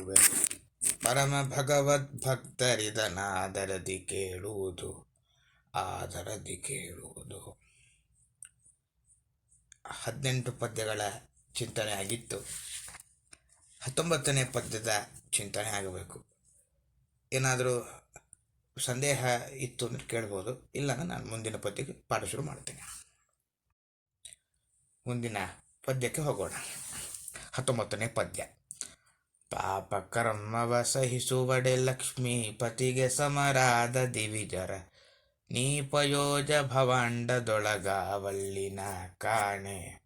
ಮಾಡುವೆ ಪರಮ ಭಗವದ್ಭಕ್ತರಿದನಾದರದಿ ಕೇಳುವುದು, ಆದರದಿ ಕೇಳುವುದು. ಹದಿನೆಂಟು ಪದ್ಯಗಳ ಚಿಂತನೆ ಆಗಿತ್ತು. ಹತ್ತೊಂಬತ್ತನೇ ಪದ್ಯದ ಚಿಂತನೆ ಆಗಬೇಕು. ಏನಾದರೂ ಸಂದೇಹ ಇತ್ತು ಅಂದ್ರೆ ಕೇಳ್ಬೋದು. ಇಲ್ಲ ನಾನು ಮುಂದಿನ ಪದ್ಯಕ್ಕೆ ಪಾಠ ಶುರು ಮಾಡ್ತೇನೆ. ಮುಂದಿನ ಪದ್ಯಕ್ಕೆ ಹೋಗೋಣ. ಹತ್ತೊಂಬತ್ತನೇ ಪದ್ಯ. ಪಾಪ ಕರ್ಮವ ಸಹಿಸುವಡೆ ಲಕ್ಷ್ಮೀಪತಿಗೆ ಸಮರಾದ ದಿವಿಜರ. ನೀಪಯೋಜ ಭವಾಂಡದೊಳಗಾವಲ್ಲಿನ ಕಾಣೆ.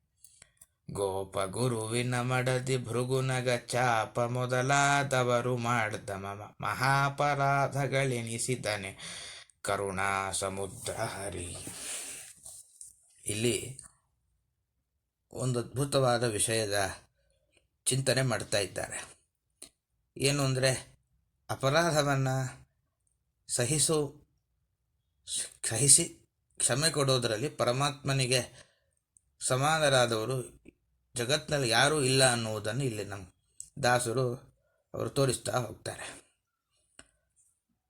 ಗೋಪ ಗುರುವಿನ ಮಡದಿ ಭೃಗುನಗ ಚಾಪ ಮೊದಲಾದವರು ಮಾಡ್ದ ಮಮ ಮಹಾಪರಾಧಗಳೆನಿಸಿದನೆ ಕರುಣಾ ಸಮುದ್ರ ಹರಿ ಇಲ್ಲಿ ಒಂದು ಅದ್ಭುತವಾದ ವಿಷಯದ ಚಿಂತನೆ ಮಾಡ್ತಾ ಇದ್ದಾರೆ. ಏನು ಅಂದರೆ ಅಪರಾಧವನ್ನು ಸಹಿಸು, ಸಹಿಸಿ ಕ್ಷಮೆ ಕೊಡೋದರಲ್ಲಿ ಪರಮಾತ್ಮನಿಗೆ ಸಮಾನರಾದವರು ಜಗತ್ತಿನಲ್ಲಿ ಯಾರೂ ಇಲ್ಲ ಅನ್ನುವುದನ್ನು ಇಲ್ಲಿ ನಮ್ಮ ದಾಸರು ಅವರು ತೋರಿಸ್ತಾ ಹೋಗ್ತಾರೆ.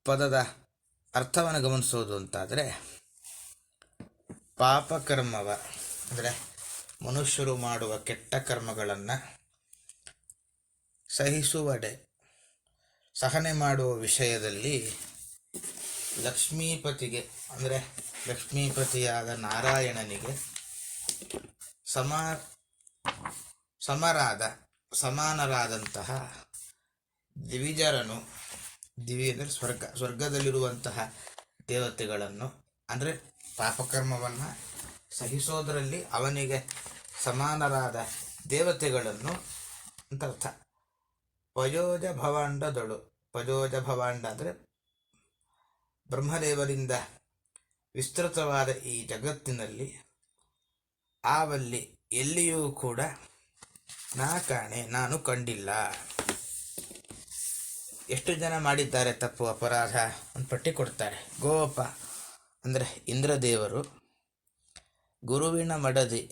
ಪದದ ಅರ್ಥವನ್ನು ಗಮನಿಸೋದು ಅಂತಾದರೆ ಪಾಪಕರ್ಮವ ಅಂದರೆ ಮನುಷ್ಯರು ಮಾಡುವ ಕೆಟ್ಟ ಕರ್ಮಗಳನ್ನು ಸಹಿಸುವಡೆ ಸಹನೆ ಮಾಡುವ ವಿಷಯದಲ್ಲಿ ಲಕ್ಷ್ಮೀಪತಿಗೆ, ಅಂದರೆ ಲಕ್ಷ್ಮೀಪತಿಯಾದ ನಾರಾಯಣನಿಗೆ ಸಮ, ಸಮರಾದ, ಸಮಾನರಾದಂತಹ ದಿವಿಜರನು ದಿವಿ ಅಂದರೆ ಸ್ವರ್ಗ, ಸ್ವರ್ಗದಲ್ಲಿರುವಂತಹ ದೇವತೆಗಳನ್ನು, ಅಂದರೆ ಪಾಪಕರ್ಮವನ್ನು ಸಹಿಸೋದರಲ್ಲಿ ಅವನಿಗೆ ಸಮಾನರಾದ ದೇವತೆಗಳನ್ನು ಅಂತ ಅರ್ಥ. ಪಯೋಜ ಭವಾಂಡದಳು ಪಯೋಜ ಭವಾಂಡ ಅಂದರೆ ಬ್ರಹ್ಮದೇವರಿಂದ ವಿಸ್ತೃತವಾದ ಈ ಜಗತ್ತಿನಲ್ಲಿ ಆವಲ್ಲಿ ಎಲ್ಲಿಯೂ ಕೂಡ ನಾ ಕಾಣೆ, ನಾನು ಕಂಡಿಲ್ಲ. ಎಷ್ಟು ಜನ ಮಾಡಿದ್ದಾರೆ ತಪ್ಪು ಅಪರಾಧ ಒಂದು ಪಟ್ಟಿ ಕೊಡ್ತಾರೆ. ಗೋಪ ಅಂದರೆ ಇಂದ್ರದೇವರು, ಗುರುವಿನ ಮಡದಿ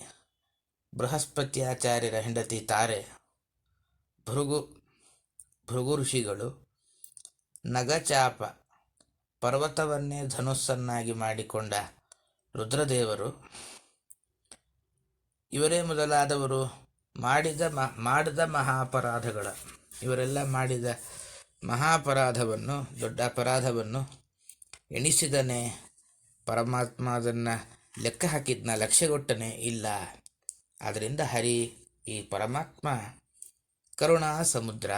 ಬೃಹಸ್ಪತಿ ಆಚಾರ್ಯರ ಹೆಂಡತಿ ತಾರೆ, ಭೃಗು ಭೃಗು ಋಷಿಗಳು ನಗಚಾಪ ಪರ್ವತವನ್ನೇ ಧನುಸ್ಸನ್ನಾಗಿ ಮಾಡಿಕೊಂಡ ರುದ್ರದೇವರು. ಇವರೇ ಮೊದಲಾದವರು ಮಾಡಿದ ಮ, ಮಾಡಿದ ಮಹಾಪರಾಧಗಳ. ಇವರೆಲ್ಲ ಮಾಡಿದ ಮಹಾಪರಾಧವನ್ನು, ದೊಡ್ಡ ಅಪರಾಧವನ್ನು ಎಣಿಸಿದನೆ ಪರಮಾತ್ಮ ಅದನ್ನು ಲೆಕ್ಕ ಹಾಕಿದ್ನ ಲಕ್ಷ್ಯಗೊಟ್ಟನೆ ಇಲ್ಲ. ಆದ್ದರಿಂದ ಹರಿ ಈ ಪರಮಾತ್ಮ ಕರುಣಾ ಸಮುದ್ರ.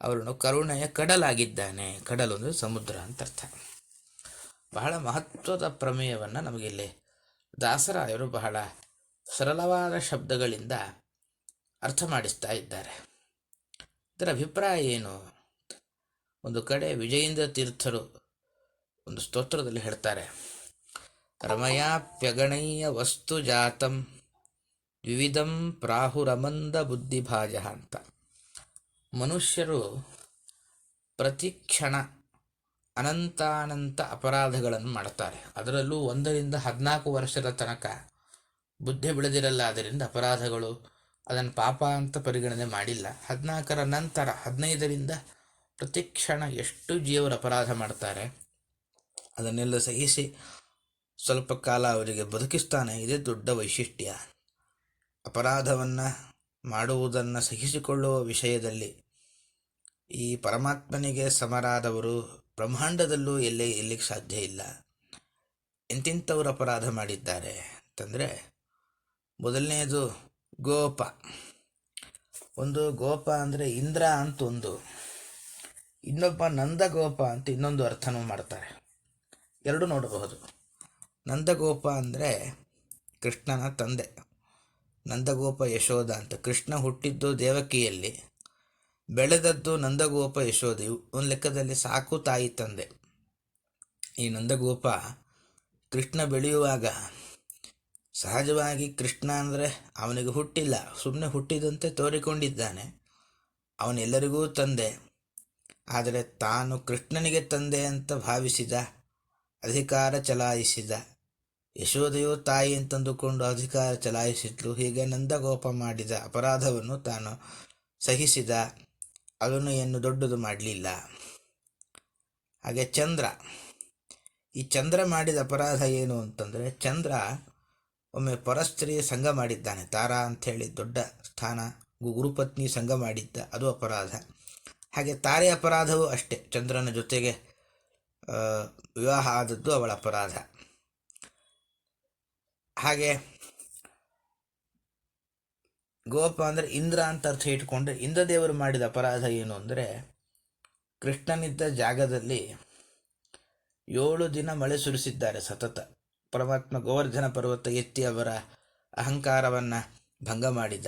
ಅವನು ಕರುಣೆಯ ಕಡಲಾಗಿದ್ದಾನೆ. ಕಡಲು ಅಂದರೆ ಸಮುದ್ರ ಅಂತ ಅರ್ಥ. ಬಹಳ ಮಹತ್ವದ ಪ್ರಮೇಯವನ್ನು ನಮಗಿಲ್ಲಿ ದಾಸರಾಯರು ಬಹಳ ಸರಳವಾದ ಶಬ್ದಗಳಿಂದ ಅರ್ಥ ಮಾಡಿಸ್ತಾ ಇದ್ದಾರೆ. ಇದರ ಅಭಿಪ್ರಾಯ ಏನು? ಒಂದು ಕಡೆ ವಿಜಯೇಂದ್ರ ತೀರ್ಥರು ಒಂದು ಸ್ತೋತ್ರದಲ್ಲಿ ಹೇಳ್ತಾರೆ ರಮಯಾಪ್ಯಗಣೀಯ ವಸ್ತು ಜಾತಂ ದ್ವಿವಿಧಂ ಪ್ರಾಹುರಮಂದ ಬುದ್ಧಿಭಾಜ ಅಂತ. ಮನುಷ್ಯರು ಪ್ರತಿ ಕ್ಷಣ ಅನಂತಾನಂತ ಅಪರಾಧಗಳನ್ನು ಮಾಡ್ತಾರೆ ಅದರಲ್ಲೂ ಒಂದರಿಂದ ಹದಿನಾಲ್ಕು ವರ್ಷದ ತನಕ ಬುದ್ಧಿ ಬೆಳೆದಿರಲ್ಲ ಅದರಿಂದ ಅಪರಾಧಗಳು ಅದನ್ನು ಪಾಪ ಅಂತ ಪರಿಗಣನೆ ಮಾಡಿಲ್ಲ. ಹದಿನಾಲ್ಕರ ನಂತರ, ಹದಿನೈದರಿಂದ ಪ್ರತಿ ಕ್ಷಣ ಎಷ್ಟು ಜೀವರು ಅಪರಾಧ ಮಾಡ್ತಾರೆ, ಅದನ್ನೆಲ್ಲ ಸಹಿಸಿ ಸ್ವಲ್ಪ ಕಾಲ ಅವರಿಗೆ ಬದುಕಿಸ್ತಾನೆ, ಇದೇ ದೊಡ್ಡ ವೈಶಿಷ್ಟ್ಯ. ಅಪರಾಧವನ್ನು ಮಾಡುವುದನ್ನು ಸಹಿಸಿಕೊಳ್ಳುವ ವಿಷಯದಲ್ಲಿ ಈ ಪರಮಾತ್ಮನಿಗೆ ಸಮರಾದವರು ಬ್ರಹ್ಮಾಂಡದಲ್ಲೂ ಎಲ್ಲಿ ಎಲ್ಲಿಗೆ ಸಾಧ್ಯ ಇಲ್ಲ. ಎಂತಿಂಥವ್ರು ಅಪರಾಧ ಮಾಡಿದ್ದಾರೆ ಅಂತಂದರೆ ಮೊದಲನೇದು ಗೋಪ. ಒಂದು ಗೋಪ ಅಂದರೆ ಇಂದ್ರ ಅಂತ ಒಂದು. ಇನ್ನೊಬ್ಬ ನಂದಗೋಪ ಅಂತ ಇನ್ನೊಂದು ಅರ್ಥನೂ ಮಾಡ್ತಾರೆ. ಎರಡು ನೋಡಬಹುದು. ನಂದಗೋಪ ಅಂದರೆ ಕೃಷ್ಣನ ತಂದೆ. ನಂದಗೋಪ ಯಶೋಧ ಅಂತ ಕೃಷ್ಣ ಹುಟ್ಟಿದ್ದು ದೇವಕಿಯಲ್ಲಿ. ಬೆಳೆದದ್ದು ನಂದಗೋಪ ಯಶೋಧ. ಒಂದು ಲೆಕ್ಕದಲ್ಲಿ ಸಾಕು ತಾಯಿ ತಂದೆ. ಈ ನಂದಗೋಪ ಕೃಷ್ಣ ಬೆಳೆಯುವಾಗ ಸಹಜವಾಗಿ ಕೃಷ್ಣ ಅಂದರೆ ಅವನಿಗೆ ಹುಟ್ಟಿಲ್ಲ. ಸುಮ್ಮನೆ ಹುಟ್ಟಿದಂತೆ ತೋರಿಕೊಂಡಿದ್ದಾನೆ. ಅವನೆಲ್ಲರಿಗೂ ತಂದೆ. ಆದರೆ ತಾನು ಕೃಷ್ಣನಿಗೆ ತಂದೆ ಅಂತ ಭಾವಿಸಿದ, ಅಧಿಕಾರ ಚಲಾಯಿಸಿದ ಯಶೋದೆಯು ತಾಯಿ ಅಂತಂದುಕೊಂಡು ಅಧಿಕಾರ ಚಲಾಯಿಸಿದ್ಲು ಹೀಗೆ ನಂದಗೋಪ ಮಾಡಿದ ಅಪರಾಧವನ್ನು ತಾನು ಸಹಿಸಿದ ಅದನ್ನು ಏನು ದೊಡ್ಡದು ಮಾಡಲಿಲ್ಲ. ಹಾಗೆ ಚಂದ್ರ, ಈ ಚಂದ್ರ ಮಾಡಿದ ಅಪರಾಧ ಏನು ಅಂತಂದರೆ, ಚಂದ್ರ ಒಮ್ಮೆ ಪರಸ್ತ್ರೀಯ ಸಂಘ ಮಾಡಿದ್ದಾನೆ. ತಾರಾ ಅಂಥೇಳಿ ದೊಡ್ಡ ಸ್ಥಾನ ಗುರುಪತ್ನಿ ಸಂಘ ಮಾಡಿದ್ದ. ಅದು ಅಪರಾಧ. ಹಾಗೆ ತಾರೆ ಅಪರಾಧವೂ ಅಷ್ಟೇ. ಚಂದ್ರನ ಜೊತೆಗೆ ವಿವಾಹ ಆದದ್ದು ಅವಳ ಅಪರಾಧ. ಹಾಗೆ ಗೋಪ ಅಂದರೆ ಇಂದ್ರ ಅಂತ ಅರ್ಥ ಇಟ್ಕೊಂಡ್ರೆ ಇಂದ್ರದೇವರು ಮಾಡಿದ ಅಪರಾಧ ಏನು ಅಂದರೆ ಕೃಷ್ಣನಿದ್ದ ಜಾಗದಲ್ಲಿ ಏಳು ದಿನ ಮಳೆ ಸುರಿಸಿದ್ದಾರೆ ಸತತ. ಪರಮಾತ್ಮ ಗೋವರ್ಧನ ಪರ್ವತ ಎತ್ತಿ ಅವರ ಅಹಂಕಾರವನ್ನು ಭಂಗ ಮಾಡಿದ.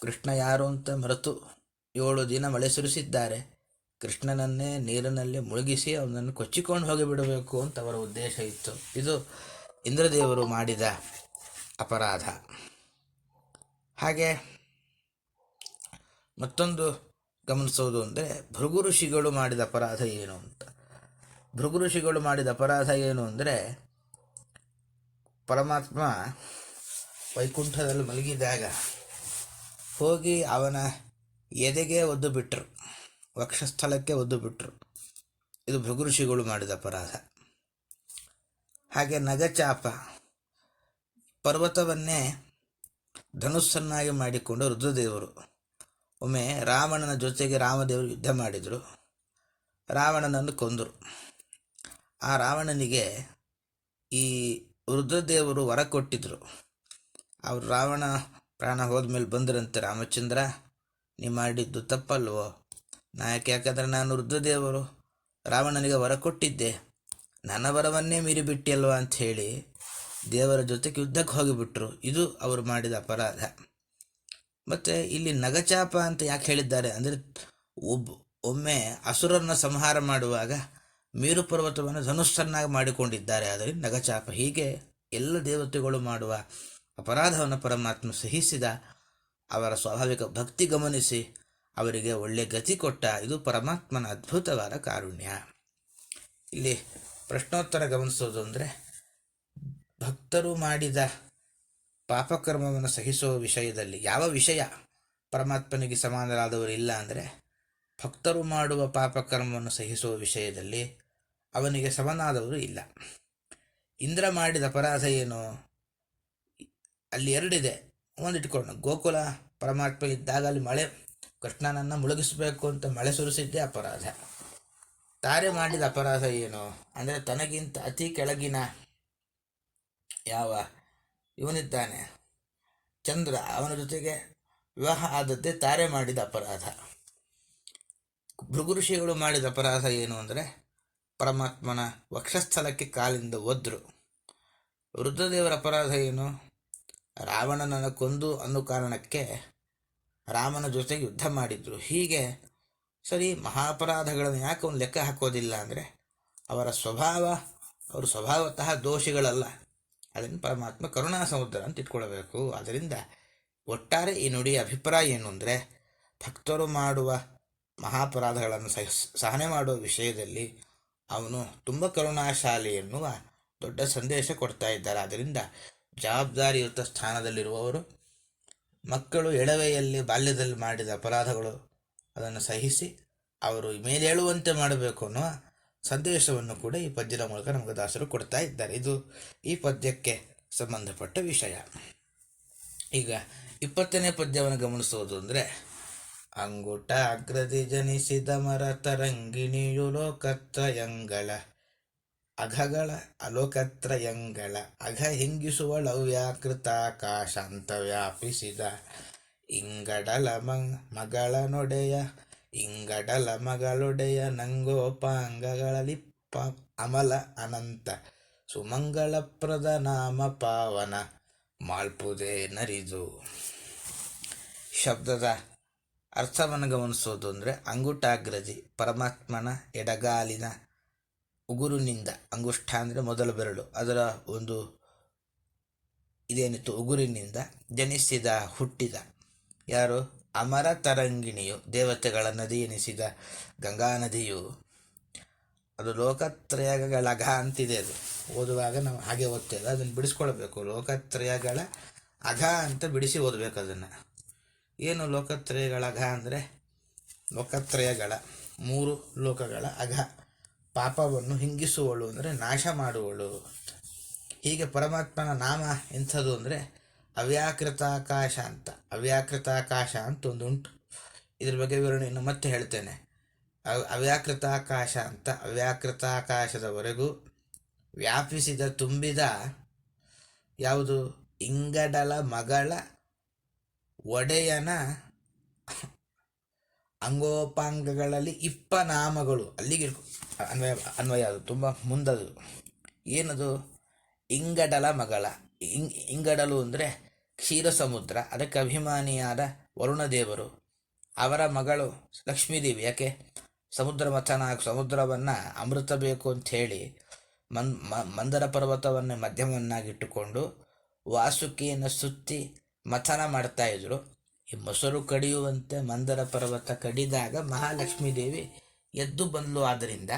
ಕೃಷ್ಣ ಯಾರು ಅಂತ ಮರೆತು ಏಳು ದಿನ ಮಳೆ ಸುರಿಸಿದ್ದಾರೆ. ಕೃಷ್ಣನನ್ನೇ ನೀರಿನಲ್ಲಿ ಮುಳುಗಿಸಿ ಅವನನ್ನು ಕೊಚ್ಚಿಕೊಂಡು ಹೋಗಿಬಿಡಬೇಕು ಅಂತ ಅವರ ಉದ್ದೇಶ ಇತ್ತು. ಇದು ಇಂದ್ರದೇವರು ಮಾಡಿದ ಅಪರಾಧ. ಹಾಗೆ ಮತ್ತೊಂದು ಗಮನಿಸೋದು ಅಂದರೆ ಭೃಗು ಋಷಿಗಳು ಮಾಡಿದ ಅಪರಾಧ ಏನು ಅಂತ. ಭೃಗು ಋಷಿಗಳು ಮಾಡಿದ ಅಪರಾಧ ಏನು ಅಂದರೆ ಪರಮಾತ್ಮ ವೈಕುಂಠದಲ್ಲಿ ಮಲಗಿದಾಗ ಹೋಗಿ ಅವನ ಎದೆಗೆ ಒದ್ದು ಬಿಟ್ಟರು ವಕ್ಷಸ್ಥಳಕ್ಕೆ ಒದ್ದು ಬಿಟ್ಟರು ಇದು ಭೃಗು ಋಷಿಗಳು ಮಾಡಿದ ಅಪರಾಧ. ಹಾಗೆ ನಗಚಾಪ ಪರ್ವತವನ್ನೇ ಧನುಸ್ಸನ್ನಾಗಿ ಮಾಡಿಕೊಂಡು ರುದ್ರದೇವರು. ಒಮ್ಮೆ ರಾವಣನ ಜೊತೆಗೆ ರಾಮದೇವರು ಯುದ್ಧ ಮಾಡಿದರು. ರಾವಣನನ್ನು ಕೊಂದರು. ಆ ರಾವಣನಿಗೆ ಈ ರುದ್ರದೇವರು ವರ ಕೊಟ್ಟಿದ್ದರು ಅವರು ರಾವಣ ಪ್ರಾಣ ಹೋದ್ಮೇಲೆ ಬಂದರಂತೆ ರಾಮಚಂದ್ರ, ನೀ ಮಾಡಿದ್ದು ತಪ್ಪಲ್ವೋ? ನಾಯಕ ಯಾಕಂದರೆ ನಾನು ರುದ್ರದೇವರು. ರಾವಣನಿಗೆ ವರ ಕೊಟ್ಟಿದ್ದೆ. ನನ್ನ ವರವನ್ನೇ ಅಂತ ಹೇಳಿ ದೇವರ ಜೊತೆಗೆ ಯುದ್ಧಕ್ಕೆ ಹೋಗಿಬಿಟ್ರು. ಇದು ಅವರು ಮಾಡಿದ ಅಪರಾಧ. ಮತ್ತು ಇಲ್ಲಿ ನಗಚಾಪ ಅಂತ ಯಾಕೆ ಹೇಳಿದ್ದಾರೆ? ಅಂದರೆ ಒಬ್ಬ ಒಮ್ಮೆ ಅಸುರರನ್ನ ಸಂಹಾರ ಮಾಡುವಾಗ ಮೀರು ಪರ್ವತವನ್ನು ಧನುಸ್ಸನ್ನಾಗಿ ಮಾಡಿಕೊಂಡಿದ್ದಾರೆ. ಆದರೆ ನಗಚಾಪ ಹೀಗೆ ಎಲ್ಲ ದೇವತೆಗಳು ಮಾಡುವ ಅಪರಾಧವನ್ನು ಪರಮಾತ್ಮ ಸಹಿಸಿದ ಅವರ ಸ್ವಾಭಾವಿಕ ಭಕ್ತಿ ಗಮನಿಸಿ ಅವರಿಗೆ ಒಳ್ಳೆ ಗತಿ ಕೊಟ್ಟ ಇದು ಪರಮಾತ್ಮನ ಅದ್ಭುತವಾದ ಕಾರುಣ್ಯ. ಇಲ್ಲಿ ಪ್ರಶ್ನೋತ್ತರ ಗಮನಿಸೋದು ಅಂದರೆ ಭಕ್ತರು ಮಾಡಿದ ಪಾಪಕರ್ಮವನ್ನು ಸಹಿಸುವ ವಿಷಯದಲ್ಲಿ ಯಾವ ವಿಷಯ ಪರಮಾತ್ಮನಿಗೆ ಸಮಾನರಾದವರು ಇಲ್ಲ ಅಂದರೆ ಭಕ್ತರು ಮಾಡುವ ಪಾಪಕರ್ಮವನ್ನು ಸಹಿಸುವ ವಿಷಯದಲ್ಲಿ ಅವನಿಗೆ ಸಮನಾದವರು ಇಲ್ಲ. ಇಂದ್ರ ಮಾಡಿದ ಅಪರಾಧ ಏನು? ಅಲ್ಲಿ ಎರಡಿದೆ. ಒಂದಿಟ್ಕೊಂಡು, ಗೋಕುಲ, ಪರಮಾತ್ಮ ಇದ್ದಾಗ ಅಲ್ಲಿ ಮಳೆ, ಕೃಷ್ಣನನ್ನು ಮುಳುಗಿಸಬೇಕು ಅಂತ ಮಳೆ ಸುರಿಸಿದ್ದೇ ಅಪರಾಧ. ತಾರೆ ಮಾಡಿದ ಅಪರಾಧ ಏನು? ಅಂದರೆ ತನಗಿಂತ ಅತಿ ಕೆಳಗಿನ ಯಾವ? ಇವನಿದ್ದಾನೆ. ಚಂದ್ರ ಅವನ ಜೊತೆಗೆ ವಿವಾಹ ಆದದ್ದೇ ತಾರೆ ಮಾಡಿದ ಅಪರಾಧ. ಭೃಗು ಋಷಿಗಳು ಮಾಡಿದ ಅಪರಾಧ ಏನು ಅಂದರೆ ಪರಮಾತ್ಮನ ವಕ್ಷಸ್ಥಲಕ್ಕೆ ಕಾಲಿಂದ ಒದ್ರು ವೃದ್ಧದೇವರ ಅಪರಾಧ ಏನು? ರಾವಣನನ್ನು ಕೊಂದು ಅನ್ನೋ ಕಾರಣಕ್ಕೆ ರಾಮನ ಜೊತೆಗೆ ಯುದ್ಧ ಮಾಡಿದ್ರು. ಹೀಗೆ ಸರಿ, ಮಹಾಪರಾಧಗಳನ್ನು ಯಾಕೆ ಒಂದು ಲೆಕ್ಕ ಹಾಕೋದಿಲ್ಲ ಅಂದರೆ, ಅವರ ಸ್ವಭಾವ, ಅವರು ಸ್ವಭಾವತಃ ದೋಷಿಗಳಲ್ಲ. ಅದನ್ನು ಪರಮಾತ್ಮ ಕರುಣಾ ಸಮುದ್ರ ಅಂತ ಇಟ್ಕೊಳ್ಬೇಕು. ಅದರಿಂದ ಒಟ್ಟಾರೆ ಈ ನುಡಿ ಅಭಿಪ್ರಾಯ ಏನು ಅಂದರೆ, ಭಕ್ತರು ಮಾಡುವ ಮಹಾಪರಾಧಗಳನ್ನು ಸಹ, ಸಹನೆ ಮಾಡುವ ವಿಷಯದಲ್ಲಿ ಅವನು ತುಂಬ ಕರುಣಾಶಾಲಿ ಎನ್ನುವ ದೊಡ್ಡ ಸಂದೇಶ ಕೊಡ್ತಾ ಇದ್ದಾರೆ. ಅದರಿಂದ ಜವಾಬ್ದಾರಿಯುತ ಸ್ಥಾನದಲ್ಲಿರುವವರು, ಮಕ್ಕಳು ಎಳವೆಯಲ್ಲಿ ಬಾಲ್ಯದಲ್ಲಿ ಮಾಡಿದ ಅಪರಾಧಗಳು ಅದನ್ನು ಸಹಿಸಿ ಅವರು ಮೇಲೇಳುವಂತೆ ಮಾಡಬೇಕು ಅನ್ನುವ ಸಂದೇಶವನ್ನು ಕೂಡ ಈ ಪದ್ಯದ ಮೂಲಕ ನಮಗೆ ದಾಸರು ಕೊಡ್ತಾ ಇದ್ದಾರೆ. ಇದು ಈ ಪದ್ಯಕ್ಕೆ ಸಂಬಂಧಪಟ್ಟ ವಿಷಯ. ಈಗ ಇಪ್ಪತ್ತನೇ ಪದ್ಯವನ್ನು ಗಮನಿಸೋದು ಅಂದರೆ, ಅಂಗುಟ ಅಗ್ರದಿ ಜನಿಸಿದ ಮರ ತರಂಗಿಣಿಯು ಲೋಕತ್ರಯಂಗಳ, ಅಘಗಳ ಅಲೋಕತ್ರಯಂಗಳ, ಅಘ ಹಿಂಗಿಸುವ ಲವ್ಯಾಕೃತಾಕಾಶ ಅಂತ ವ್ಯಾಪಿಸಿದ ಇಂಗಡಲ ಮಂಗ್ ಮಗಳ ನೊಡೆಯ ಇಂಗಡಲ ಮಗಳೊಡೆಯ ನಂಗೋಪಾಂಗಗಳಲಿಪ್ಪ ಅಮಲ ಅನಂತ ಸುಮಂಗಳಪ್ರದ ನಾಮ ಪಾವನ ಮಾಲ್ಪುದೇ ನರಿದು. ಶಬ್ದದ ಅರ್ಥವನ್ನು ಗಮನಿಸೋದು ಅಂದರೆ ಅಂಗುಟಾಗ್ರಜಿ, ಪರಮಾತ್ಮನ ಎಡಗಾಲಿನ ಉಗುರಿನಿಂದ, ಅಂಗುಷ್ಠ ಅಂದರೆ ಮೊದಲ ಬೆರಳು, ಅದರ ಒಂದು ಇದೇನಿತ್ತು, ಉಗುರಿನಿಂದ ಜನಿಸಿದ, ಹುಟ್ಟಿದ ಯಾರು? ಅಮರ ತರಂಗಿಣಿಯು ದೇವತೆಗಳ ನದಿ ಎನಿಸಿದ ಗಂಗಾ ನದಿಯು ಅದು ಲೋಕತ್ರಯಗಳ ಅಘ ಅಂತಿದೆ ಅದು. ಓದುವಾಗ ನಾವು ಹಾಗೆ ಓದ್ತೇವೆ. ಅದನ್ನು ಬಿಡಿಸ್ಕೊಳ್ಬೇಕು. ಲೋಕತ್ರಯಗಳ ಅಘ ಅಂತ ಬಿಡಿಸಿ ಓದಬೇಕು ಅದನ್ನು. ಏನು ಲೋಕತ್ರಯಗಳ ಅಘ ಅಂದರೆ? ಲೋಕತ್ರಯಗಳ ಮೂರು ಲೋಕಗಳ ಅಘ. ಪಾಪವನ್ನು ಹಿಂಗಿಸುವಳು ಅಂದರೆ ನಾಶ ಮಾಡುವಳು ಹೀಗೆ ಪರಮಾತ್ಮನ ನಾಮ ಎಂಥದ್ದು ಅಂದರೆ ಅವ್ಯಾಕೃತಾಕಾಶ ಅಂತ. ಅವ್ಯಾಕೃತಾಕಾಶ ಅಂತ ಒಂದು ಉಂಟು ಇದ್ರ ಬಗ್ಗೆ ವಿವರಣೆಯನ್ನು ಮತ್ತೆ ಹೇಳ್ತೇನೆ. ಅವ್- ಅವ್ಯಾಕೃತಾಕಾಶ ಅಂತ. ಅವ್ಯಾಕೃತಾಕಾಶದವರೆಗೂ ವ್ಯಾಪಿಸಿದ ತುಂಬಿದ ಯಾವುದು? ಇಂಗಡಲ ಮಗಳ ಒಡೆಯನ ಅಂಗೋಪಾಂಗಗಳಲ್ಲಿ ಇಪ್ಪ ನಾಮಗಳು. ಅಲ್ಲಿಗೆ ಅನ್ವಯ ಅನ್ವಯ ಅದು ತುಂಬ ಮುಂದದು. ಏನದು? ಇಂಗಡಲ ಮಗಳ. ಇಂಗ್ ಇಂಗಡಲು ಅಂದರೆ ಕ್ಷೀರ ಸಮುದ್ರ ಅದಕ್ಕೆ ಅಭಿಮಾನಿಯಾದ ವರುಣದೇವರು, ಅವರ ಮಗಳು ಲಕ್ಷ್ಮೀದೇವಿ. ಯಾಕೆ? ಸಮುದ್ರ ಮಥನ ಸಮುದ್ರವನ್ನು ಅಮೃತ ಬೇಕು ಅಂತ ಹೇಳಿ ಮನ್ ಮಂದರ ಪರ್ವತವನ್ನು ಮಧ್ಯವನ್ನಾಗಿಟ್ಟುಕೊಂಡು ವಾಸುಕಿಯನ್ನು ಸುತ್ತಿ ಮಥನ ಮಾಡ್ತಾ ಇದ್ರು. ಈ ಮೊಸರು ಕಡಿಯುವಂತೆ ಮಂದರ ಪರ್ವತ ಕಡಿದಾಗ ಮಹಾಲಕ್ಷ್ಮೀ ದೇವಿ ಎದ್ದು ಬಂದಳು ಆದ್ದರಿಂದ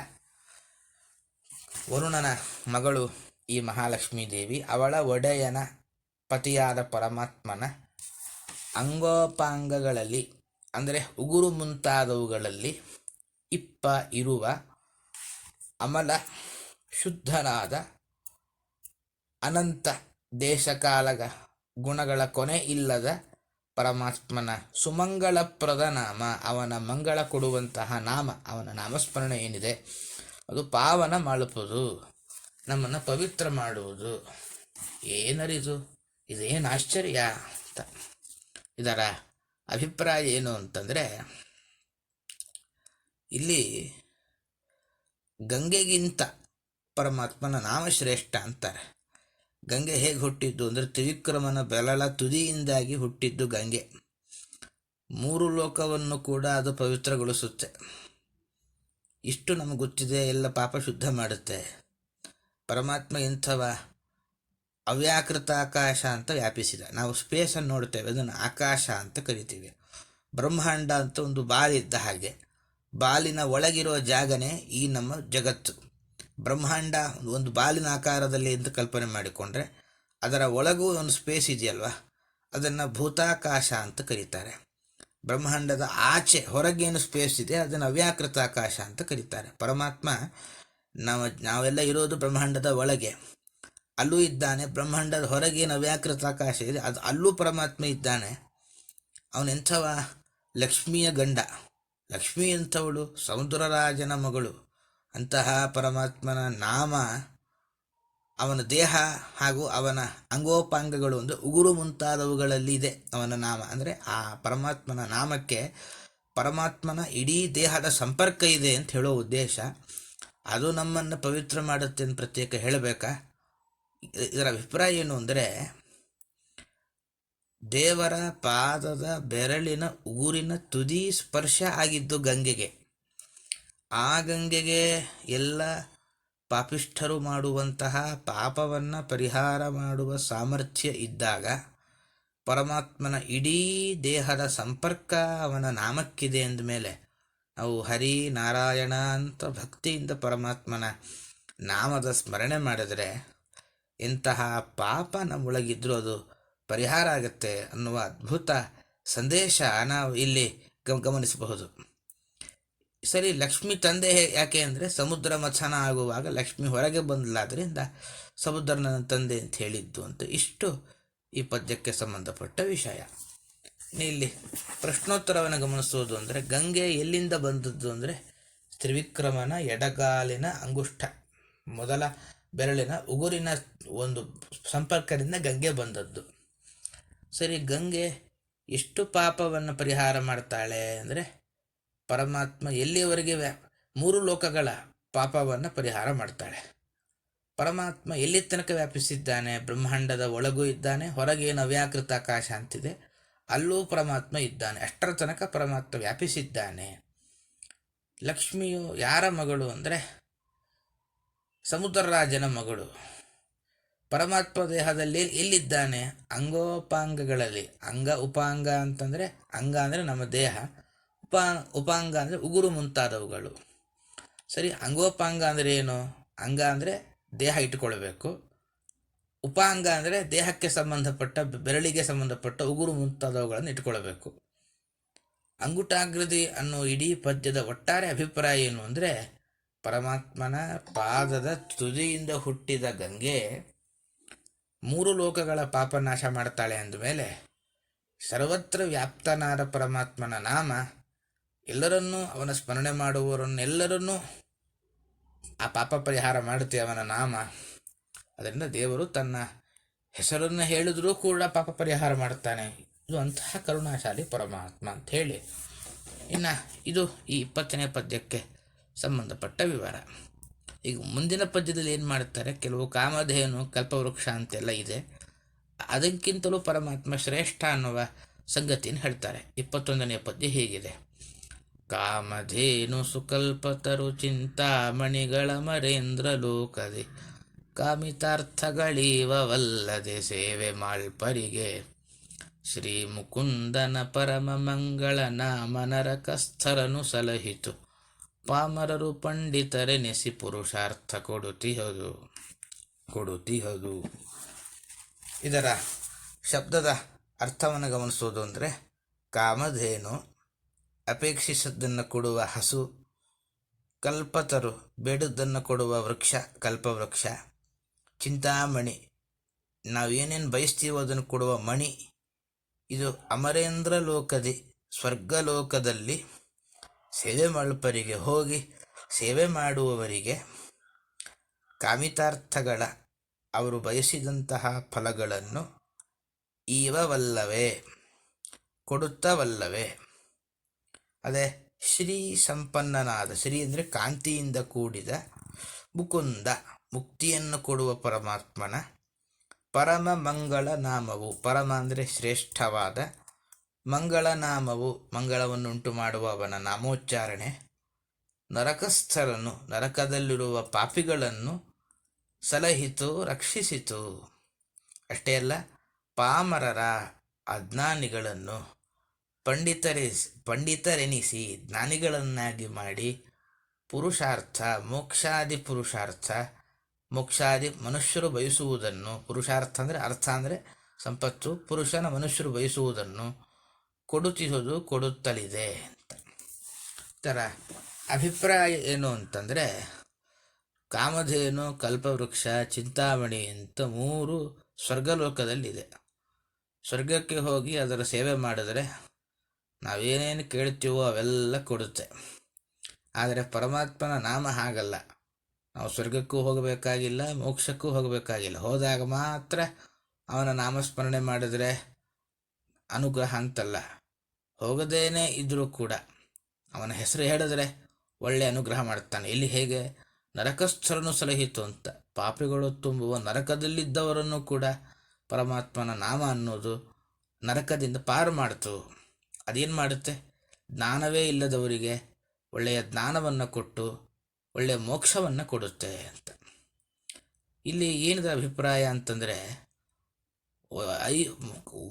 ವರುಣನ ಮಗಳು ಈ ಮಹಾಲಕ್ಷ್ಮೀ ದೇವಿ ಅವಳ ಒಡೆಯನ ಪತಿಯಾದ ಪರಮಾತ್ಮನ ಅಂಗೋಪಾಂಗಗಳಲ್ಲಿ, ಅಂದರೆ ಉಗುರು ಮುಂತಾದವುಗಳಲ್ಲಿ ಇಪ್ಪ, ಇರುವ ಅಮಲ, ಶುದ್ಧನಾದ ಅನಂತ ದೇಶಕಾಲಗ ಗುಣಗಳ ಕೊನೆ ಇಲ್ಲದ ಪರಮಾತ್ಮನ ಸುಮಂಗಳಪ್ರದ ನಾಮ ಅವನ ಮಂಗಳ ಕೊಡುವಂತಹ ನಾಮ, ಅವನ ನಾಮಸ್ಮರಣೆ ಏನಿದೆ? ಅದು ಪಾವನ ಮಾಡುವುದು, ನಮ್ಮನ್ನು ಪವಿತ್ರ ಮಾಡುವುದು. ಏನರಿದು? ಇದೇನು ಆಶ್ಚರ್ಯ ಅಂತ. ಇದರ ಅಭಿಪ್ರಾಯ ಏನು ಅಂತಂದರೆ, ಇಲ್ಲಿ ಗಂಗೆಗಿಂತ ಪರಮಾತ್ಮನ ನಾಮ ಶ್ರೇಷ್ಠ ಅಂತಾರೆ. ಗಂಗೆ ಹೇಗೆ ಹುಟ್ಟಿದ್ದು ಅಂದರೆ, ತ್ರಿವಿಕ್ರಮನ ಬೆಲಳ ತುದಿಯಿಂದಾಗಿ ಹುಟ್ಟಿದ್ದು ಗಂಗೆ. ಮೂರು ಲೋಕವನ್ನು ಕೂಡ ಅದು ಪವಿತ್ರಗೊಳಿಸುತ್ತೆ. ಇಷ್ಟು ನಮಗೆ ಗೊತ್ತಿದೆ, ಎಲ್ಲ ಪಾಪ ಶುದ್ಧ ಮಾಡುತ್ತೆ. ಪರಮಾತ್ಮ ಇಂಥವ ಅವ್ಯಾಕೃತ ಆಕಾಶ ಅಂತ ವ್ಯಾಪಿಸಿದ. ನಾವು ಸ್ಪೇಸನ್ನು ನೋಡ್ತೇವೆ ಅದನ್ನು ಆಕಾಶ ಅಂತ ಕರಿತೀವಿ. ಬ್ರಹ್ಮಾಂಡ ಅಂತ ಒಂದು ಬಾಲಿದ್ದ ಹಾಗೆ. ಬಾಲಿನ ಒಳಗಿರುವ ಜಾಗನೇ ಈ ನಮ್ಮ ಜಗತ್ತು. ಬ್ರಹ್ಮಾಂಡ ಒಂದು ಬಾಲಿನ ಆಕಾರದಲ್ಲಿ ಎಂದು ಕಲ್ಪನೆ ಮಾಡಿಕೊಂಡ್ರೆ ಅದರ ಒಳಗೂ ಒಂದು ಸ್ಪೇಸ್ ಇದೆಯಲ್ವಾ? ಅದನ್ನು ಭೂತಾಕಾಶ ಅಂತ ಕರೀತಾರೆ. ಬ್ರಹ್ಮಾಂಡದ ಆಚೆ ಹೊರಗೇನು ಸ್ಪೇಸ್ ಇದೆ, ಅದನ್ನು ಅವ್ಯಾಕೃತ ಆಕಾಶ ಅಂತ ಕರೀತಾರೆ. ಪರಮಾತ್ಮ, ನಾವು, ನಾವೆಲ್ಲ ಇರೋದು ಬ್ರಹ್ಮಾಂಡದ ಒಳಗೆ. ಅಲ್ಲೂ ಇದ್ದಾನೆ, ಬ್ರಹ್ಮಾಂಡದ ಹೊರಗೇನು ಅವ್ಯಾಕೃತ ಆಕಾಶ ಇದೆ, ಅದು ಅಲ್ಲೂ ಪರಮಾತ್ಮ ಇದ್ದಾನೆ. ಅವನೆಂಥವ ಲಕ್ಷ್ಮಿಯ ಗಂಡ. ಲಕ್ಷ್ಮಿ ಎಂಥವಳು? ಸಮುದ್ರರಾಜನ ಮಗಳು. ಅಂತಹ ಪರಮಾತ್ಮನ ನಾಮ, ಅವನ ದೇಹ ಹಾಗೂ ಅವನ ಅಂಗೋಪಾಂಗಗಳು ಅಂದರೆ ಉಗುರು ಮುಂತಾದವುಗಳಲ್ಲಿ ಇದೆ ಅವನ ನಾಮ. ಅಂದರೆ ಆ ಪರಮಾತ್ಮನ ನಾಮಕ್ಕೆ ಪರಮಾತ್ಮನ ಇಡೀ ದೇಹದ ಸಂಪರ್ಕ ಇದೆ ಅಂತ ಹೇಳೋ ಉದ್ದೇಶ. ಅದು ನಮ್ಮನ್ನು ಪವಿತ್ರ ಮಾಡುತ್ತೆ ಅಂತ ಪ್ರತ್ಯೇಕ ಹೇಳಬೇಕಾ? ಇದರ ಅಭಿಪ್ರಾಯ ಏನು ಅಂದರೆ, ದೇವರ ಪಾದದ ಬೆರಳಿನ ಊರಿನ ತುದಿ ಸ್ಪರ್ಶ ಆಗಿದ್ದು ಗಂಗೆಗೆ. ಆ ಗಂಗೆಗೆ ಎಲ್ಲ ಪಾಪಿಷ್ಠರು ಮಾಡುವಂತಹ ಪಾಪವನ್ನು ಪರಿಹಾರ ಮಾಡುವ ಸಾಮರ್ಥ್ಯ ಇದ್ದಾಗ, ಪರಮಾತ್ಮನ ಇಡೀ ದೇಹದ ಸಂಪರ್ಕ ಅವನ ನಾಮಕ್ಕಿದೆ ಅಂದಮೇಲೆ ನಾವು ಹರಿ ನಾರಾಯಣ ಅಂತ ಭಕ್ತಿಯಿಂದ ಪರಮಾತ್ಮನ ನಾಮದ ಸ್ಮರಣೆ ಮಾಡಿದರೆ ಇಂತಹ ಪಾಪ ನಮ್ಮೊಳಗಿದ್ರೂ ಅದು ಪರಿಹಾರ ಆಗುತ್ತೆ ಅನ್ನುವ ಅದ್ಭುತ ಸಂದೇಶ ನಾವು ಇಲ್ಲಿ ಗಮ, ಗಮನಿಸಬಹುದು. ಸರಿ, ಲಕ್ಷ್ಮಿ ತಂದೆ ಯಾಕೆ ಅಂದರೆ ಸಮುದ್ರ ಮಥನ ಆಗುವಾಗ ಲಕ್ಷ್ಮಿ ಹೊರಗೆ ಬಂದಲಾದ್ರಿಂದ ಸಮುದ್ರನ ತಂದೆ ಅಂತ ಹೇಳಿದ್ದು ಅಂತ ಇಷ್ಟು ಈ ಪದ್ಯಕ್ಕೆ ಸಂಬಂಧಪಟ್ಟ ವಿಷಯ. ಇಲ್ಲಿ ಪ್ರಶ್ನೋತ್ತರವನ್ನು ಗಮನಿಸುವುದು ಅಂದರೆ ಗಂಗೆ ಎಲ್ಲಿಂದ ಬಂದದ್ದು ಅಂದರೆ ತ್ರಿವಿಕ್ರಮನ ಎಡಗಾಲಿನ ಅಂಗುಷ್ಠ. ಮೊದಲ ಬೆರಳಿನ ಉಗುರಿನ ಒಂದು ಸಂಪರ್ಕದಿಂದ ಗಂಗೆ ಬಂದದ್ದು. ಸರಿ, ಗಂಗೆ ಎಷ್ಟು ಪಾಪವನ್ನು ಪರಿಹಾರ ಮಾಡ್ತಾಳೆ ಅಂದರೆ ಪರಮಾತ್ಮ ಎಲ್ಲಿಯವರೆಗೆ ಮೂರು ಲೋಕಗಳ ಪಾಪವನ್ನು ಪರಿಹಾರ ಮಾಡ್ತಾಳೆ. ಪರಮಾತ್ಮ ಎಲ್ಲಿ ತನಕ ವ್ಯಾಪಿಸಿದ್ದಾನೆ? ಬ್ರಹ್ಮಾಂಡದ ಒಳಗೂ ಇದ್ದಾನೆ, ಹೊರಗೆ ಅವ್ಯಾಕೃತ ಆಕಾಶ ಅಂತಿದೆ, ಅಲ್ಲೂ ಪರಮಾತ್ಮ ಇದ್ದಾನೆ, ಅಷ್ಟರ ತನಕ ಪರಮಾತ್ಮ ವ್ಯಾಪಿಸಿದ್ದಾನೆ. ಲಕ್ಷ್ಮಿಯು ಯಾರ ಮಗಳು ಅಂದರೆ ಸಮುದ್ರರಾಜನ ಮಗಳು. ಪರಮಾತ್ಮ ದೇಹದಲ್ಲಿ ಎಲ್ಲಿದ್ದಾನೆ? ಅಂಗೋಪಾಂಗಗಳಲ್ಲಿ. ಅಂಗ ಉಪಾಂಗ ಅಂತಂದರೆ ಅಂಗ ಅಂದರೆ ನಮ್ಮ ದೇಹ. ಉಪಾ, ಉಪಾಂಗ ಅಂದರೆ ಉಗುರು ಮುಂತಾದವುಗಳು. ಸರಿ, ಅಂಗೋಪಾಂಗ ಅಂದರೆ ಏನು? ಅಂಗ ಅಂದರೆ ದೇಹ ಇಟ್ಟುಕೊಳ್ಬೇಕು. ಉಪಾಂಗ ಅಂದರೆ ದೇಹಕ್ಕೆ ಸಂಬಂಧಪಟ್ಟ, ಬೆರಳಿಗೆ ಸಂಬಂಧಪಟ್ಟ ಉಗುರು ಮುಂತಾದವುಗಳನ್ನು ಇಟ್ಕೊಳ್ಬೇಕು ಅಂಗುಟಾಗೃತಿ ಅನ್ನೋ ಇಡೀ ಪದ್ಯದ ಒಟ್ಟಾರೆ ಅಭಿಪ್ರಾಯ ಏನು ಅಂದರೆ ಪರಮಾತ್ಮನ ಪಾದದ ತುದಿಯಿಂದ ಹುಟ್ಟಿದ ಗಂಗೆ ಮೂರು ಲೋಕಗಳ ಪಾಪನಾಶ ಮಾಡ್ತಾಳೆ ಅಂದಮೇಲೆ ಸರ್ವತ್ರ ವ್ಯಾಪ್ತನಾದ ಪರಮಾತ್ಮನ ನಾಮ ಎಲ್ಲರನ್ನೂ ಅವನ ಸ್ಮರಣೆ ಮಾಡುವವರನ್ನೆಲ್ಲರನ್ನೂ ಆ ಪಾಪ ಪರಿಹಾರ ಮಾಡುತ್ತೆ ಅವನ ನಾಮ. ಅದರಿಂದ ದೇವರು ತನ್ನ ಹೆಸರನ್ನು ಹೇಳಿದರೂ ಕೂಡ ಪಾಪ ಪರಿಹಾರ ಮಾಡುತ್ತಾನೆ. ಇದು ಅಂತಹ ಕರುಣಾಶಾಲಿ ಪರಮಾತ್ಮ ಅಂತ ಹೇಳಿ. ಇನ್ನು ಇದು ಈ ಇಪ್ಪತ್ತನೇ ಪದ್ಯಕ್ಕೆ ಸಂಬಂಧಪಟ್ಟ ವಿವರ. ಈಗ ಮುಂದಿನ ಪದ್ಯದಲ್ಲಿ ಏನು ಮಾಡ್ತಾರೆ ಕೆಲವು ಕಾಮಧೇನು, ಕಲ್ಪವೃಕ್ಷ ಅಂತೆಲ್ಲ ಇದೆ. ಅದಕ್ಕಿಂತಲೂ ಪರಮಾತ್ಮ ಶ್ರೇಷ್ಠ ಅನ್ನುವ ಸಂಗತಿಯನ್ನು ಹೇಳ್ತಾರೆ. ಇಪ್ಪತ್ತೊಂದನೆಯ ಪದ್ಯ ಹೀಗಿದೆ. ಕಾಮಧೇನು ಸುಕಲ್ಪತರು ಚಿಂತಾಮಣಿಗಳ ಮರೇಂದ್ರ ಲೋಕದೆ. ಕಾಮಿತಾರ್ಥಗಳೀವವಲ್ಲದೆ ಸೇವೆ ಮಾಳ್ಪರಿಗೆ ಶ್ರೀ ಮುಕುಂದನ ಪರಮ ಮಂಗಳ ನಾಮ ನರಕಸ್ಥರನು ಸಲಹಿತು. ಪಾಮರರು ಪಂಡಿತರೆನಿಸಿ ಪುರುಷಾರ್ಥ ಕೊಡುತ್ತಿಹದು ಕೊಡುತ್ತಿಹದು ಇದರ ಶಬ್ದದ ಅರ್ಥವನ್ನು ಗಮನಿಸೋದು ಅಂದರೆ ಕಾಮಧೇನು ಅಪೇಕ್ಷಿಸದ್ದನ್ನು ಕೊಡುವ ಹಸು, ಕಲ್ಪತರು ಬೇಡದ್ದನ್ನು ಕೊಡುವ ವೃಕ್ಷ, ಕಲ್ಪವೃಕ್ಷ. ಚಿಂತಾಮಣಿ, ನಾವೇನೇನು ಬಯಸ್ತೀವೋ ಅದನ್ನು ಕೊಡುವ ಮಣಿ. ಇದು ಅಮರೇಂದ್ರ ಲೋಕದಿ, ಸ್ವರ್ಗಲೋಕದಲ್ಲಿ ಸೇವೆ ಮಾಡುವವರಿಗೆ ಹೋಗಿ ಸೇವೆ ಮಾಡುವವರಿಗೆ ಕಾಮಿತಾರ್ಥಗಳ ಅವರು ಬಯಸಿದಂತಹ ಫಲಗಳನ್ನು ಈವವಲ್ಲವೇ, ಕೊಡುತ್ತವಲ್ಲವೇ. ಅದೇ ಶ್ರೀ ಸಂಪನ್ನನಾದ, ಶ್ರೀ ಅಂದರೆ ಕಾಂತಿಯಿಂದ ಕೂಡಿದ ಮುಕುಂದ, ಮುಕ್ತಿಯನ್ನು ಕೊಡುವ ಪರಮಾತ್ಮನ ಪರಮ ಮಂಗಳ ನಾಮವು. ಪರಮ ಅಂದರೆ ಶ್ರೇಷ್ಠವಾದ ಮಂಗಳ ನಾಮವು ಮಂಗಳವನ್ನುಂಟು ಮಾಡುವ ಅವನ ನಾಮೋಚ್ಚಾರಣೆ. ನರಕಸ್ಥರನ್ನು, ನರಕದಲ್ಲಿರುವ ಪಾಪಿಗಳನ್ನು ಸಲಹಿತು, ರಕ್ಷಿಸಿತು. ಅಷ್ಟೇ ಅಲ್ಲ, ಪಾಮರರ ಅಜ್ಞಾನಿಗಳನ್ನು ಪಂಡಿತರಿಸಿ ಪಂಡಿತರೆನಿಸಿ ಜ್ಞಾನಿಗಳನ್ನಾಗಿ ಮಾಡಿ ಪುರುಷಾರ್ಥ, ಮೋಕ್ಷಾದಿ ಪುರುಷಾರ್ಥ, ಮೋಕ್ಷಾದಿ ಮನುಷ್ಯರು ಬಯಸುವುದನ್ನು, ಪುರುಷಾರ್ಥ ಅಂದರೆ ಅರ್ಥ ಅಂದರೆ ಸಂಪತ್ತು, ಪುರುಷನ ಮನುಷ್ಯರು ಬಯಸುವುದನ್ನು ಕೊಡುತ್ತಿರುವುದು ಕೊಡುತ್ತಲಿದೆ ಅಂತ. ಥರ ಅಭಿಪ್ರಾಯ ಏನು ಅಂತಂದರೆ, ಕಾಮಧೇನು, ಕಲ್ಪವೃಕ್ಷ, ಚಿಂತಾಮಣಿ ಅಂತ ಮೂರು ಸ್ವರ್ಗಲೋಕದಲ್ಲಿದೆ. ಸ್ವರ್ಗಕ್ಕೆ ಹೋಗಿ ಅದರ ಸೇವೆ ಮಾಡಿದರೆ ನಾವೇನೇನು ಕೇಳ್ತೀವೋ ಅವೆಲ್ಲ ಕೊಡುತ್ತೆ. ಆದರೆ ಪರಮಾತ್ಮನ ನಾಮ ಹಾಗಲ್ಲ. ನಾವು ಸ್ವರ್ಗಕ್ಕೂ ಹೋಗಬೇಕಾಗಿಲ್ಲ, ಮೋಕ್ಷಕ್ಕೂ ಹೋಗಬೇಕಾಗಿಲ್ಲ. ಹೋದಾಗ ಮಾತ್ರ ಅವನ ನಾಮಸ್ಮರಣೆ ಮಾಡಿದರೆ ಅನುಗ್ರಹ ಅಂತಲ್ಲ. ಹೋಗದೇನೆ ಇದ್ದರೂ ಕೂಡ ಅವನ ಹೆಸರು ಹೇಳಿದ್ರೆ ಒಳ್ಳೆ ಅನುಗ್ರಹ ಮಾಡುತ್ತಾನೆ. ಇಲ್ಲಿ ಹೇಗೆ? ನರಕಸ್ಥರನ್ನು ಸಲಹಿತು ಅಂತ. ಪಾಪಿಗಳು ತುಂಬುವ ನರಕದಲ್ಲಿದ್ದವರನ್ನು ಕೂಡ ಪರಮಾತ್ಮನ ನಾಮ ಅನ್ನೋದು ನರಕದಿಂದ ಪಾರು ಮಾಡಿತು ಅದೇನು ಮಾಡುತ್ತೆ? ಜ್ಞಾನವೇ ಇಲ್ಲದವರಿಗೆ ಒಳ್ಳೆಯ ಜ್ಞಾನವನ್ನು ಕೊಟ್ಟು ಒಳ್ಳೆಯ ಮೋಕ್ಷವನ್ನು ಕೊಡುತ್ತೆ ಅಂತ. ಇಲ್ಲಿ ಏನಿದೆ ಅಭಿಪ್ರಾಯ ಅಂತಂದರೆ, ಐ,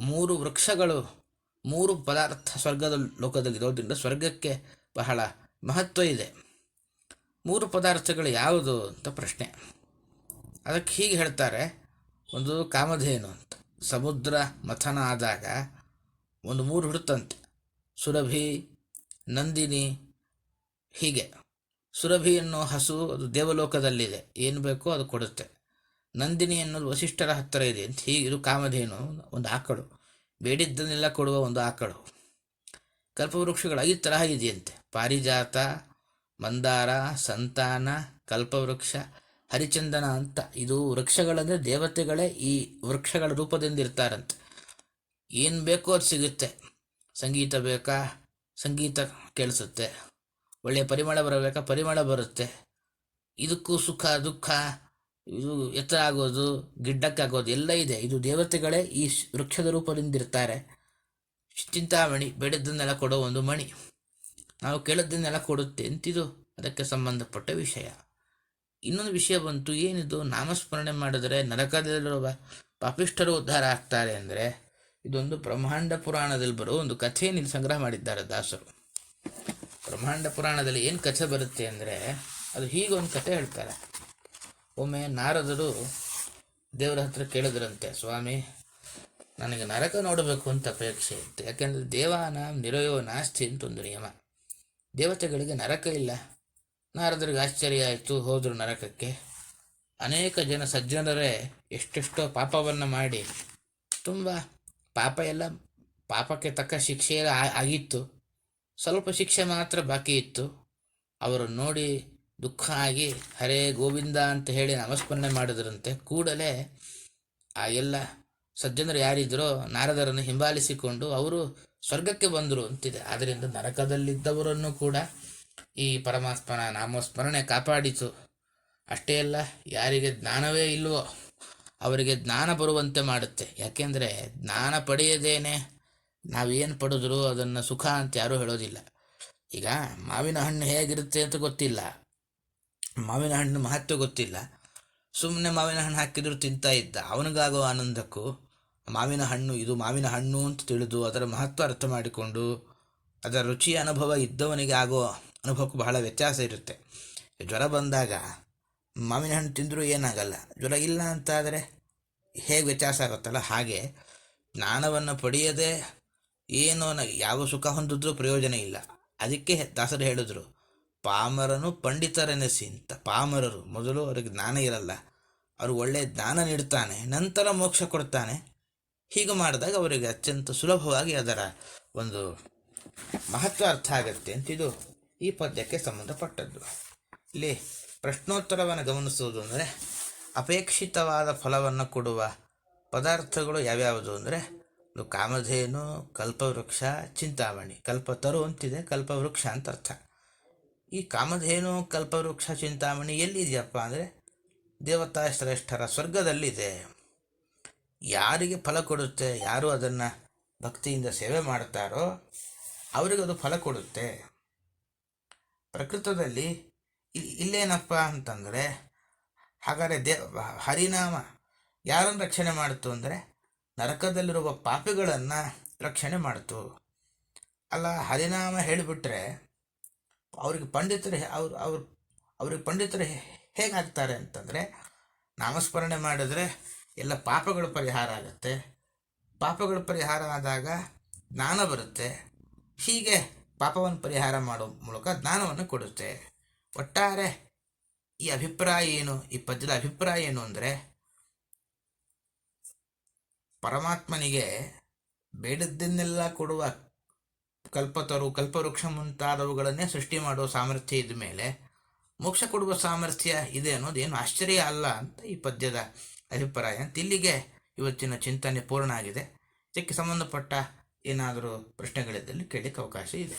ಮೂರು ವೃಕ್ಷಗಳು ಮೂರು ಪದಾರ್ಥ ಸ್ವರ್ಗದ ಲೋಕದಲ್ಲಿರೋದ್ರಿಂದ ಸ್ವರ್ಗಕ್ಕೆ ಬಹಳ ಮಹತ್ವ ಇದೆ. ಮೂರು ಪದಾರ್ಥಗಳು ಯಾವುದು ಅಂತ ಪ್ರಶ್ನೆ. ಅದಕ್ಕೆ ಹೀಗೆ ಹೇಳ್ತಾರೆ, ಒಂದು ಕಾಮಧೇನು ಅಂತ. ಸಮುದ್ರ ಮಥನ ಆದಾಗ ಒಂದು ಮೂರು ಹುಡುತಂತೆ ಸುರಭಿ, ನಂದಿನಿ, ಹೀಗೆ. ಸುರಭಿ ಅನ್ನೋ ಹಸು ಅದು ದೇವಲೋಕದಲ್ಲಿದೆ. ಏನು ಬೇಕೋ ಅದು ಕೊಡುತ್ತೆ. ನಂದಿನಿ ಅನ್ನೋದು ವಸಿಷ್ಠರ ಹತ್ತಿರ ಇದೆ ಅಂತ. ಹೀಗೆ ಇದು ಕಾಮಧೇನು ಒಂದು ಆಕಳು. ಬೇಡಿದ್ದನ್ನೆಲ್ಲ ಕೊಡುವ ಒಂದು ಆಕಳು. ಕಲ್ಪವೃಕ್ಷಗಳು ಐದು ತರಹ ಇದೆಯಂತೆ. ಪಾರಿಜಾತ, ಮಂದಾರ, ಸಂತಾನ, ಕಲ್ಪವೃಕ್ಷ, ಹರಿಚಂದನ ಅಂತ. ಇದು ವೃಕ್ಷಗಳಂದರೆ ದೇವತೆಗಳೇ ಈ ವೃಕ್ಷಗಳ ರೂಪದಿಂದ ಇರ್ತಾರಂತೆ ಏನು ಬೇಕೋ ಅದು ಸಿಗುತ್ತೆ. ಸಂಗೀತ ಬೇಕಾ? ಸಂಗೀತ ಕೇಳಿಸುತ್ತೆ. ಒಳ್ಳೆಯ ಪರಿಮಳ ಬರಬೇಕಾ? ಪರಿಮಳ ಬರುತ್ತೆ. ಇದಕ್ಕೂ ಸುಖ, ದುಃಖ ಇದು ಎತ್ತರ ಆಗೋದು ಗಿಡ್ಡಕ್ಕಾಗೋದು ಎಲ್ಲ ಇದೆ. ಇದು ದೇವತೆಗಳೇ ಈ ವೃಕ್ಷದ ರೂಪದಿಂದ ಇರ್ತಾರೆ ಚಿಂತಾಮಣಿ ಬೆಳೆದನ್ನೆಲ್ಲ ಕೊಡೋ ಒಂದು ಮಣಿ. ನಾವು ಕೇಳದ್ದನ್ನೆಲ್ಲ ಕೊಡುತ್ತೆ. ಅಂತಿದು ಅದಕ್ಕೆ ಸಂಬಂಧಪಟ್ಟ ವಿಷಯ. ಇನ್ನೊಂದು ವಿಷಯ ಬಂತು. ಏನಿದು? ನಾಮಸ್ಮರಣೆ ಮಾಡಿದರೆ ನರಕದಲ್ಲಿರುವ ಪಾಪಿಷ್ಠರು ಉದ್ಧಾರ ಆಗ್ತಾರೆ ಅಂದರೆ ಇದೊಂದು ಬ್ರಹ್ಮಾಂಡ ಪುರಾಣದಲ್ಲಿ ಬರೋ ಒಂದು ಕಥೆಯನ್ನು ಸಂಗ್ರಹ ಮಾಡಿದ್ದಾರೆ ದಾಸರು. ಬ್ರಹ್ಮಾಂಡ ಪುರಾಣದಲ್ಲಿ ಏನು ಕಥೆ ಬರುತ್ತೆ ಅಂದರೆ ಅದು ಹೀಗೊಂದು ಕಥೆ ಹೇಳ್ತಾರೆ. ಒಮ್ಮೆ ನಾರದರು ದೇವರ ಹತ್ರ ಕೇಳಿದ್ರಂತೆ, ಸ್ವಾಮಿ, ನನಗೆ ನರಕ ನೋಡಬೇಕು ಅಂತ ಅಪೇಕ್ಷೆ ಇತ್ತು ಯಾಕೆಂದರೆ ದೇವಾನ ನಿರಯೋ ನಾಸ್ತಿ ಅಂತ ಒಂದು ನಿಯಮ. ದೇವತೆಗಳಿಗೆ ನರಕ ಇಲ್ಲ. ನಾರದರಿಗೆ ಆಶ್ಚರ್ಯ ಆಯಿತು, ಹೋದರು ನರಕಕ್ಕೆ. ಅನೇಕ ಜನ ಸಜ್ಜನರೇ ಎಷ್ಟೆಷ್ಟೋ ಪಾಪವನ್ನು ಮಾಡಿ, ತುಂಬ ಪಾಪ ಎಲ್ಲ ಪಾಪಕ್ಕೆ ತಕ್ಕ ಶಿಕ್ಷೆ ಆಗಿತ್ತು. ಸ್ವಲ್ಪ ಶಿಕ್ಷೆ ಮಾತ್ರ ಬಾಕಿ ಇತ್ತು. ಅವರನ್ನು ನೋಡಿ ದುಃಖ ಆಗಿ ಹರೇ ಗೋವಿಂದ ಅಂತ ಹೇಳಿ ನಮಸ್ಮರಣೆ ಮಾಡಿದ್ರಂತೆ, ಕೂಡಲೇ ಆ ಎಲ್ಲ ಸಜ್ಜನರು ಯಾರಿದ್ರೋ ನಾರದರನ್ನು ಹಿಂಬಾಲಿಸಿಕೊಂಡು ಅವರು ಸ್ವರ್ಗಕ್ಕೆ ಬಂದರು ಅಂತಿದೆ. ಆದ್ದರಿಂದ ನರಕದಲ್ಲಿದ್ದವರನ್ನು ಕೂಡ ಈ ಪರಮಾತ್ಮನ ನಾಮಸ್ಮರಣೆ ಕಾಪಾಡಿತು. ಅಷ್ಟೇ ಅಲ್ಲ, ಯಾರಿಗೆ ಜ್ಞಾನವೇ ಇಲ್ವೋ ಅವರಿಗೆ ಜ್ಞಾನ ಬರುವಂತೆ ಮಾಡುತ್ತೆ. ಯಾಕೆಂದರೆ ಜ್ಞಾನ ಪಡೆಯದೇನೆ ನಾವೇನು ಪಡೆದ್ರು ಅದನ್ನು ಸುಖ ಅಂತ ಯಾರೂ ಹೇಳೋದಿಲ್ಲ. ಈಗ ಮಾವಿನ ಹಣ್ಣು ಹೇಗಿರುತ್ತೆ ಅಂತ ಗೊತ್ತಿಲ್ಲ. ಮಾವಿನ ಹಣ್ಣು ಮಹತ್ವ ಗೊತ್ತಿಲ್ಲ. ಸುಮ್ಮನೆ ಮಾವಿನ ಹಣ್ಣು ಹಾಕಿದ್ರು ತಿಂತಾ ಇದ್ದ. ಅವನಿಗಾಗೋ ಆನಂದಕ್ಕೂ ಮಾವಿನ ಹಣ್ಣು ಇದು ಮಾವಿನ ಹಣ್ಣು ಅಂತ ತಿಳಿದು ಅದರ ಮಹತ್ವ ಅರ್ಥ ಮಾಡಿಕೊಂಡು ಅದರ ರುಚಿಯ ಅನುಭವ ಇದ್ದವನಿಗೆ ಆಗೋ ಅನುಭವಕ್ಕೂ ಬಹಳ ವ್ಯತ್ಯಾಸ ಇರುತ್ತೆ. ಜ್ವರ ಬಂದಾಗ ಮಾವಿನ ಹಣ್ಣು ತಿಂದರೂ ಏನಾಗಲ್ಲ. ಜ್ವರ ಇಲ್ಲ ಅಂತಾದರೆ ಹೇಗೆ ವ್ಯತ್ಯಾಸ ಆಗುತ್ತಲ್ಲ? ಹಾಗೆ ಜ್ಞಾನವನ್ನು ಪಡೆಯದೆ ಏನೋ ಯಾವ ಸುಖ ಹೊಂದಿದ್ರೂ ಪ್ರಯೋಜನ ಇಲ್ಲ. ಅದಕ್ಕೆ ದಾಸರು ಹೇಳಿದ್ರು ಪಾಮರನು ಪಂಡಿತರೆನಿಸಿ ಅಂತ. ಪಾಮರರು ಮೊದಲು ಅವರಿಗೆ ಜ್ಞಾನ ಇರಲ್ಲ. ಅವರು ಒಳ್ಳೆಯ ಜ್ಞಾನ ನೀಡ್ತಾನೆ, ನಂತರ ಮೋಕ್ಷ ಕೊಡ್ತಾನೆ. ಹೀಗೆ ಮಾಡಿದಾಗ ಅವರಿಗೆ ಅತ್ಯಂತ ಸುಲಭವಾಗಿ ಅದರ ಒಂದು ಮಹತ್ವ ಅರ್ಥ ಆಗುತ್ತೆ ಅಂತ ಇದು ಈ ಪದ್ಯಕ್ಕೆ ಸಂಬಂಧಪಟ್ಟದ್ದು. ಇಲ್ಲಿ ಪ್ರಶ್ನೋತ್ತರವನ್ನು ಗಮನಿಸುವುದು ಅಂದರೆ, ಅಪೇಕ್ಷಿತವಾದ ಫಲವನ್ನು ಕೊಡುವ ಪದಾರ್ಥಗಳು ಯಾವ್ಯಾವುದು ಅಂದರೆ ಕಾಮಧೇನು, ಕಲ್ಪವೃಕ್ಷ, ಚಿಂತಾಮಣಿ. ಕಲ್ಪತರು ಅಂತಿದೆ, ಕಲ್ಪವೃಕ್ಷ ಅಂತ ಅರ್ಥ. ಈ ಕಾಮಧೇನು ಕಲ್ಪವೃಕ್ಷ ಚಿಂತಾಮಣಿ ಎಲ್ಲಿದೆಯಪ್ಪ ಅಂದರೆ ದೇವತಾ ಶ್ರೇಷ್ಠರ ಸ್ವರ್ಗದಲ್ಲಿದೆ. ಯಾರಿಗೆ ಫಲ ಕೊಡುತ್ತೆ, ಯಾರು ಅದನ್ನು ಭಕ್ತಿಯಿಂದ ಸೇವೆ ಮಾಡ್ತಾರೋ ಅವರಿಗೆ ಅದು ಫಲ ಕೊಡುತ್ತೆ. ಪ್ರಕೃತದಲ್ಲಿ ಇಲ್ಲೇನಪ್ಪ ಅಂತಂದರೆ, ಹಾಗಾದರೆ ದೇ, ಹರಿನಾಮ ಯಾರನ್ನು ರಕ್ಷಣೆ ಮಾಡಿತು ಅಂದರೆ ನರಕದಲ್ಲಿರುವ ಪಾಪಿಗಳನ್ನು ರಕ್ಷಣೆ ಮಾಡಿತು ಅಲ್ಲ, ಹರಿನಾಮ ಹೇಳಿಬಿಟ್ರೆ ಅವ್ರಿಗೆ ಪಂಡಿತರು ಅವ್ರು ಅವ್ರು, ಅವ್ರಿಗೆ ಪಂಡಿತರು ಹೇಗಾಗ್ತಾರೆ ಅಂತಂದರೆ ನಾಮಸ್ಮರಣೆ ಮಾಡಿದ್ರೆ ಎಲ್ಲ ಪಾಪಗಳು ಪರಿಹಾರ ಆಗುತ್ತೆ. ಪಾಪಗಳು ಪರಿಹಾರ ಆದಾಗ ಜ್ಞಾನ ಬರುತ್ತೆ. ಹೀಗೆ ಪಾಪವನ್ನು ಪರಿಹಾರ ಮಾಡೋ ಮೂಲಕ ಜ್ಞಾನವನ್ನು ಕೊಡುತ್ತೆ. ಒಟ್ಟಾರೆ ಈ ಅಭಿಪ್ರಾಯ ಏನು, ಈ ಪದ್ಯದ ಅಭಿಪ್ರಾಯ ಏನು ಅಂದರೆ ಪರಮಾತ್ಮನಿಗೆ ಬೇಡದ್ದನ್ನೆಲ್ಲ ಕೊಡುವ ಕಲ್ಪತರು ಕಲ್ಪವೃಕ್ಷ ಮುಂತಾದವುಗಳನ್ನೇ ಸೃಷ್ಟಿ ಮಾಡುವ ಸಾಮರ್ಥ್ಯ ಇದ್ದ ಮೇಲೆ ಮೋಕ್ಷ ಕೊಡುವ ಸಾಮರ್ಥ್ಯ ಇದೆ ಅನ್ನೋದೇನು ಆಶ್ಚರ್ಯ ಅಲ್ಲ ಅಂತ ಈ ಪದ್ಯದ ಅಭಿಪ್ರಾಯ. ಅಂತ ಇಲ್ಲಿಗೆ ಇವತ್ತಿನ ಚಿಂತನೆ ಪೂರ್ಣ ಆಗಿದೆ. ಇದಕ್ಕೆ ಸಂಬಂಧಪಟ್ಟ ಏನಾದರೂ ಪ್ರಶ್ನೆಗಳಿದ್ದಲ್ಲಿ ಕೇಳಲಿಕ್ಕೆ ಅವಕಾಶ ಇದೆ.